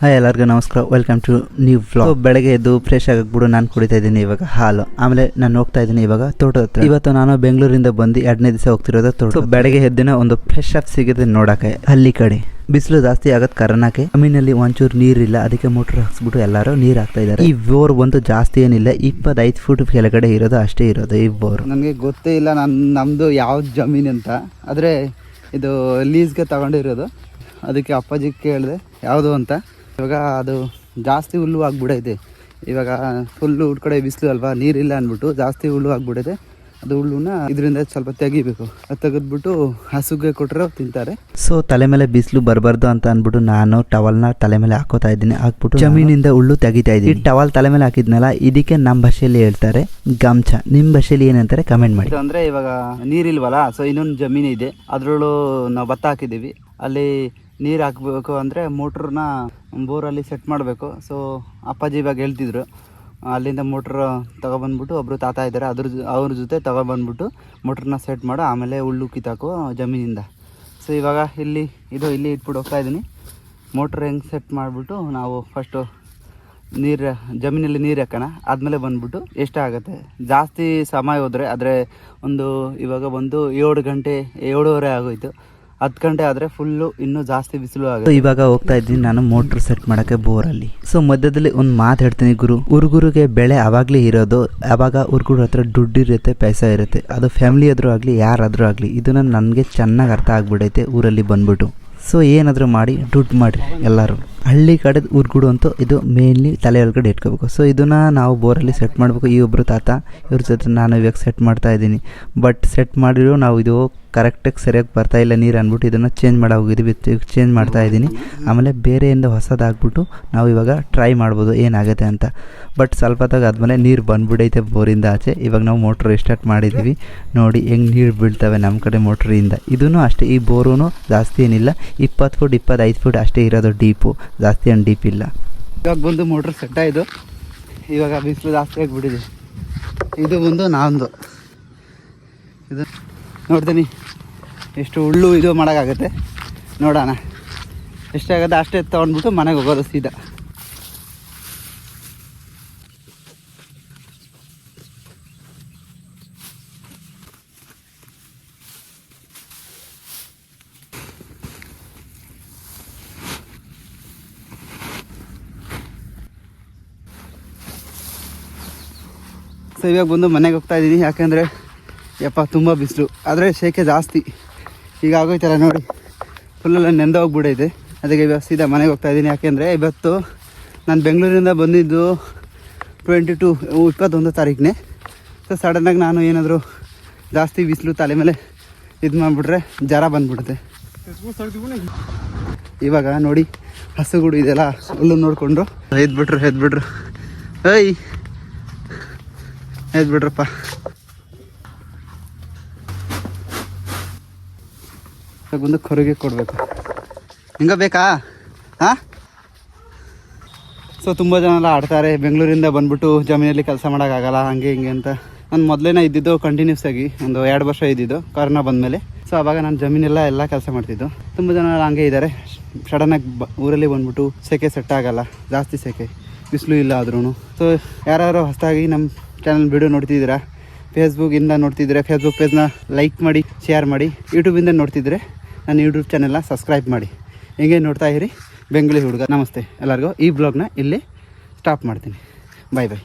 Hi ಎಲ್ಲರಿಗೂ ನಮಸ್ಕಾರ. Welcome to new flow ಬೆಳಗ್ಗೆ ಎದ್ದು ಫ್ರೆಶ್ ಆಗಿಬಿಟ್ಟು ನಾನು ಕುಡಿತಾ ಇದ್ದೀನಿ ಇವಾಗ ಹಾಲು. ಆಮೇಲೆ ನಾನು ಹೋಗ್ತಾ ಇದ್ದೀನಿ ಇವಾಗ ತೋಟದ ಹತ್ರ. ಇವತ್ತು ನಾನು ಬೆಂಗಳೂರಿಂದ ಬಂದು ಎರಡನೇ ದಿವಸ ಹೋಗ್ತಿರೋದು ತೋಟ ಬೆಳಗ್ಗೆ ಎದ್ದಿನ ಒಂದು ಫ್ರೆಶ್ ಅಪ್ ಸಿಗುತ್ತೆ ನೋಡೋಕೆ ಹಳ್ಳಿ ಕಡೆ. ಬಿಸಿಲು ಜಾಸ್ತಿ ಆಗತ್ ಕಾರಣಕ್ಕೆ ಜಮೀನಲ್ಲಿ ಒಂಚೂರು ನೀರಿಲ್ಲ. ಅದಕ್ಕೆ ಮೋಟರ್ ಹಾಕ್ಸ್ಬಿಟ್ಟು ಎಲ್ಲರೂ ನೀರು ಹಾಕ್ತಾ ಇದ್ದಾರೆ. ಈ ಬೋರ್ ಒಂದು ಜಾಸ್ತಿ ಏನಿಲ್ಲ. ಇಪ್ಪತ್ತೈದು ಫುಟ್ ಕೆಳಗಡೆ ಇರೋದು, ಅಷ್ಟೇ ಇರೋದು ಈ ಬೋರ್. ನನಗೆ ಗೊತ್ತೇ ಇಲ್ಲ. ನನ್ನ ನಮ್ಮದು ಯಾವ ಜಮೀನು ಅಂತ. ಆದರೆ ಇದು ಲೀಸ್ಗೆ ತಗೊಂಡಿರೋದು. ಅದಕ್ಕೆ ಅಪ್ಪಾಜಿ ಕೇಳಿದೆ, ಯಾವುದು ಅಂತ. ಇವಾಗ ಅದು ಜಾಸ್ತಿ ಹುಲ್ಲು ಆಗ್ಬಿಡೈತೆ. ಇವಾಗ ಹುಲ್ಲು ಕಡೆ ಬಿಸಿಲು ಅಲ್ವಾ ನೀರಿಲ್ಲ ಅಂದ್ಬಿಟ್ಟು ಜಾಸ್ತಿ ಹುಲ್ಲು ಆಗ್ಬಿಡೈತೆ. ಅದು ಹುಲ್ಲುನ ಇದರಿಂದ ಸ್ವಲ್ಪ ತೆಗಿಬೇಕು. ಅದು ತೆಗೆದ್ಬಿಟ್ಟು ಹಸುಗೆ ಕೊಟ್ಟರೆ ತಿಂತಾರೆ. ಸೊ ತಲೆ ಮೇಲೆ ಬಿಸಿಲು ಬರಬಾರ್ದು ಅಂತ ಅಂದ್ಬಿಟ್ಟು ನಾನು ಟವಲ್ನ ತಲೆ ಮೇಲೆ ಹಾಕೋತಾ ಇದ್ದೀನಿ ಹಾಕ್ಬಿಟ್ಟು ಜಮೀನಿಂದ ಹುಲ್ಲು ತೆಗಿತಾ ಇದ್ದೀನಿ. ಈ ಟವಲ್ ತಲೆ ಮೇಲೆ ಹಾಕಿದ್ನಲ್ಲ ಇದಕ್ಕೆ ನಮ್ಮ ಭಾಷೆಯಲ್ಲಿ ಹೇಳ್ತಾರೆ ಗಮ್ಚ. ನಿಮ್ಮ ಭಾಷೆಯಲ್ಲಿ ಏನಂತಾರೆ ಕಮೆಂಟ್ ಮಾಡಿ. ಅಂದ್ರೆ ಅಂದರೆ ಇವಾಗ ನೀರಿಲ್ವಲ್ಲ ಸೊ ಇನ್ನೊಂದು ಜಮೀನು ಇದೆ. ಅದರೊಳು ನಾವು ಭತ್ತ ಹಾಕಿದ್ದೀವಿ. ಅಲ್ಲಿ ನೀರು ಹಾಕಬೇಕು ಅಂದರೆ ಮೋಟ್ರನ್ನ ಬೋರಲ್ಲಿ ಸೆಟ್ ಮಾಡಬೇಕು. ಸೊ ಅಪ್ಪಾಜಿ ಇವಾಗ ಹೇಳ್ತಿದ್ರು, ಅಲ್ಲಿಂದ ಮೋಟ್ರ್ ತಗೊಬಂದ್ಬಿಟ್ಟು ಒಬ್ಬರು ತಾತ ಇದ್ದಾರೆ ಅದ್ರ ಅವ್ರ ಜೊತೆ ತಗೊಬಂದ್ಬಿಟ್ಟು ಮೋಟ್ರನ್ನ ಸೆಟ್ ಮಾಡು, ಆಮೇಲೆ ಹುಲ್ಲು ಕಿತ್ತಾಕು ಜಮೀನಿಂದ. ಸೊ ಇವಾಗ ಇಲ್ಲಿ, ಇದು ಇಲ್ಲಿ ಇಟ್ಬಿಟ್ಟು ಹೋಗ್ತಾ ಇದ್ದೀನಿ. ಮೋಟ್ರ್ ಹೆಂಗೆ ಸೆಟ್ ಮಾಡಿಬಿಟ್ಟು ನಾವು ಫಸ್ಟು ನೀರು, ಜಮೀನಲ್ಲಿ ನೀರು ಹಾಕೋಣ. ಆದಮೇಲೆ ಬಂದ್ಬಿಟ್ಟು ಎಷ್ಟಾಗುತ್ತೆ ಜಾಸ್ತಿ ಸಮಯ ಹೋದರೆ, ಆದರೆ ಒಂದು ಇವಾಗ ಒಂದು ಏಳು ಗಂಟೆ, ಏಳುವರೆ ಆಗೋಯ್ತು. ಹತ್ತು ಗಂಟೆ ಆದರೆ ಫುಲ್ಲು ಇನ್ನೂ ಜಾಸ್ತಿ ಬಿಸಿಲು ಆಗುತ್ತೆ. ಇವಾಗ ಹೋಗ್ತಾ ಇದ್ದೀನಿ ನಾನು ಮೋಟ್ರ್ ಸೆಟ್ ಮಾಡಕ್ಕೆ ಬೋರಲ್ಲಿ. ಸೊ ಮಧ್ಯದಲ್ಲಿ ಒಂದು ಮಾತು ಹೇಳ್ತೀನಿ ಗುರು. ಹುಡುಗರಿಗೆ ಬೆಳೆ ಅವಾಗಲೇ ಇರೋದು, ಅವಾಗ ಹುರ್ಗುರ ಹತ್ರ ದುಡ್ಡು ಇರುತ್ತೆ, ಪೈಸಾ ಇರುತ್ತೆ. ಅದು ಫ್ಯಾಮಿಲಿ ಆದರೂ ಆಗಲಿ, ಯಾರಾದರೂ ಆಗಲಿ ಇದನ್ನು ನನಗೆ ಚೆನ್ನಾಗಿ ಅರ್ಥ ಆಗ್ಬಿಡೈತೆ ಊರಲ್ಲಿ ಬಂದ್ಬಿಟ್ಟು. ಸೊ ಏನಾದರೂ ಮಾಡಿ, ದುಡ್ಡು ಮಾಡಿರಿ ಎಲ್ಲರೂ. ಹಳ್ಳಿ ಕಡೆ ಊರ್ಗುಡು ಅಂತೂ ಇದು ಮೇನ್ಲಿ ತಲೆ ಒಳಗಡೆ ಇಟ್ಕೋಬೇಕು. ಸೊ ಇದನ್ನ ನಾವು ಬೋರಲ್ಲಿ ಸೆಟ್ ಮಾಡಬೇಕು. ಈ ಒಬ್ಬರು ತಾತ, ಇವ್ರ ಜೊತೆ ನಾನು ಇವಾಗ ಸೆಟ್ ಮಾಡ್ತಾ ಇದ್ದೀನಿ. ಬಟ್ ಸೆಟ್ ಮಾಡಿರೋ ನಾವು ಇದು ಕರೆಕ್ಟಾಗಿ ಸರಿಯಾಗಿ ಬರ್ತಾ ಇಲ್ಲ ನೀರು ಅಂದ್ಬಿಟ್ಟು ಇದನ್ನು ಚೇಂಜ್ ಮಾಡಿ ಹೋಗಿದ್ವಿ ಚೇಂಜ್ ಮಾಡ್ತಾ ಇದ್ದೀನಿ. ಆಮೇಲೆ ಬೇರೆಯಿಂದ ಹೊಸದಾಗ್ಬಿಟ್ಟು ನಾವು ಇವಾಗ ಟ್ರೈ ಮಾಡ್ಬೋದು ಏನಾಗುತ್ತೆ ಅಂತ. ಬಟ್ ಸ್ವಲ್ಪ ಹೊತ್ತಾಗ ಆದಮೇಲೆ ನೀರು ಬಂದ್ಬಿಡೈತೆ ಬೋರಿಂದ ಆಚೆ. ಇವಾಗ ನಾವು ಮೋಟ್ರ್ ಸ್ಟಾರ್ಟ್ ಮಾಡಿದ್ದೀವಿ ನೋಡಿ ಹೆಂಗೆ ನೀರು ಬೀಳ್ತವೆ ನಮ್ಮ ಕಡೆ ಮೋಟ್ರಿಂದ ಇದೂ. ಅಷ್ಟೇ, ಈ ಬೋರೂ ಜಾಸ್ತಿ ಏನಿಲ್ಲ. ಇಪ್ಪತ್ತು ಫುಟ್ ಇಪ್ಪತ್ತೈದು ಫುಟ್ ಅಷ್ಟೇ ಇರೋದು ಡೀಪು ಜಾಸ್ತಿ ಏನು ಡೀಪ್ ಇಲ್ಲ. ಇವಾಗ ಬಂದು ಮೋಟ್ರ್ ಸೆಟ್ ಆಯಿತು ಇವಾಗ ಬಿಸಿಲು ಜಾಸ್ತಿ ಆಗಿಬಿಟ್ಟಿದೆ. ಇದು ಬಂದು ನಾಂದು ಇದು ನೋಡ್ತೀನಿ. ಎಷ್ಟು ಹುಳ್ಳು ಇದು ಮಾಡೋಕ್ಕಾಗತ್ತೆ. ನೋಡೋಣ. ಎಷ್ಟಾಗುತ್ತೆ ಅಷ್ಟೇ ತೊಗೊಂಡ್ಬಿಟ್ಟು ಮನೆಗೆ ಹೋಗೋದು ಸೀದಾ. ಸೊ ಇವಾಗ ಬಂದು ಮನೆಗೆ ಹೋಗ್ತಾ ಇದ್ದೀನಿ. ಯಾಕೆಂದರೆ, ಯಪ್ಪ, ತುಂಬ ಬಿಸಿಲು. ಆದರೆ ಶೇಕೆ ಜಾಸ್ತಿ. ಈಗ ಆಗೋಯ್ತಲ್ಲ ನೋಡಿ. ಫುಲ್ಲೆಲ್ಲ ನೆಂದು ಹೋಗ್ಬಿಡೈತೆ. ಅದಕ್ಕೆ ಇವಾಗ ಸೀದಾ ಮನೆಗೆ ಹೋಗ್ತಾ ಇದ್ದೀನಿ. ಯಾಕೆಂದರೆ ಇವತ್ತು ನಾನು ಬೆಂಗಳೂರಿಂದ ಬಂದಿದ್ದು ಟ್ವೆಂಟಿ ಟು ಇಪ್ಪತ್ತೊಂದು ತಾರೀಕನೇ. ಸೊ ಸಡನ್ನಾಗಿ ನಾನು ಏನಾದರೂ ಜಾಸ್ತಿ ಬಿಸಿಲು ತಲೆ ಮೇಲೆ ಇದು ಮಾಡಿಬಿಟ್ರೆ ಜ್ವರ ಬಂದ್ಬಿಡುತ್ತೆ. ಇವಾಗ ನೋಡಿ ಹಸುಗಳು ಇದೆಲ್ಲ ಹುಲ್ಲು ನೋಡಿಕೊಂಡ್ರು ಎದ್ಬಿಟ್ರು ಎದ್ಬಿಟ್ರು ಏಯ್! ಎದ್ ಬಿಡ್ರಪ್ಪ. ಬಂದು ಕೊರಗೆ ಕೊಡಬೇಕು. ಹಿಂಗ ಬೇಕಾ? ಹಾಂ ಸೊ ತುಂಬ ಜನ ಎಲ್ಲ ಆಡ್ತಾರೆ. ಬೆಂಗಳೂರಿಂದ ಬಂದ್ಬಿಟ್ಟು ಜಮೀನಲ್ಲಿ ಕೆಲಸ ಮಾಡೋಕ್ಕಾಗಲ್ಲ ಹಂಗೆ ಹಿಂಗೆ ಅಂತ. ನಾನು ಮೊದಲೇನೇ ಇದ್ದಿದ್ದು ಕಂಟಿನ್ಯೂಸ್ ಆಗಿ ಒಂದು ಎರಡು ವರ್ಷ ಇದ್ದಿದ್ದು ಬಂದ ಬಂದಮೇಲೆ. ಸೊ ಆವಾಗ ನಾನು ಜಮೀನೆಲ್ಲ ಎಲ್ಲ ಕೆಲಸ ಮಾಡ್ತಿದ್ದು. ತುಂಬ ಜನ ಹಂಗೆ ಇದ್ದಾರೆ ಸಡನ್ನಾಗಿ ಬ ಊರಲ್ಲಿ ಬಂದ್ಬಿಟ್ಟು, ಸೆಕೆ ಸೆಟ್ ಆಗಲ್ಲ. ಜಾಸ್ತಿ ಸೆಕೆ. ಬಿಸಿಲು ಇಲ್ಲ ಆದ್ರೂ ಸೊ ಯಾರು ಹೊಸದಾಗಿ ನಮ್ಮ ಚಾನಲ್ ವಿಡಿಯೋ ನೋಡ್ತಿದ್ದೀರಾ ಫೇಸ್ಬುಕ್ಕಿಂದ ನೋಡ್ತಿದ್ರೆ ಫೇಸ್ಬುಕ್ ಪೇಜ್ನ ಲೈಕ್ ಮಾಡಿ ಶೇರ್ ಮಾಡಿ ಯೂಟ್ಯೂಬಿಂದ ನೋಡ್ತಿದ್ರೆ ನನ್ನ ಯೂಟ್ಯೂಬ್ ಚಾನೆಲ್ನ ಸಬ್ಸ್ಕ್ರೈಬ್ ಮಾಡಿ. ಹಿಂಗೆ ನೋಡ್ತಾ ಇರಿ? ಬೆಂಗಳೂರು ಹುಡುಗ. ನಮಸ್ತೆ. ಎಲ್ಲರಿಗೂ ಈ ಬ್ಲಾಗ್ನ ಇಲ್ಲಿ ಸ್ಟಾಪ್ ಮಾಡ್ತೀನಿ. ಬಾಯ್ ಬಾಯ್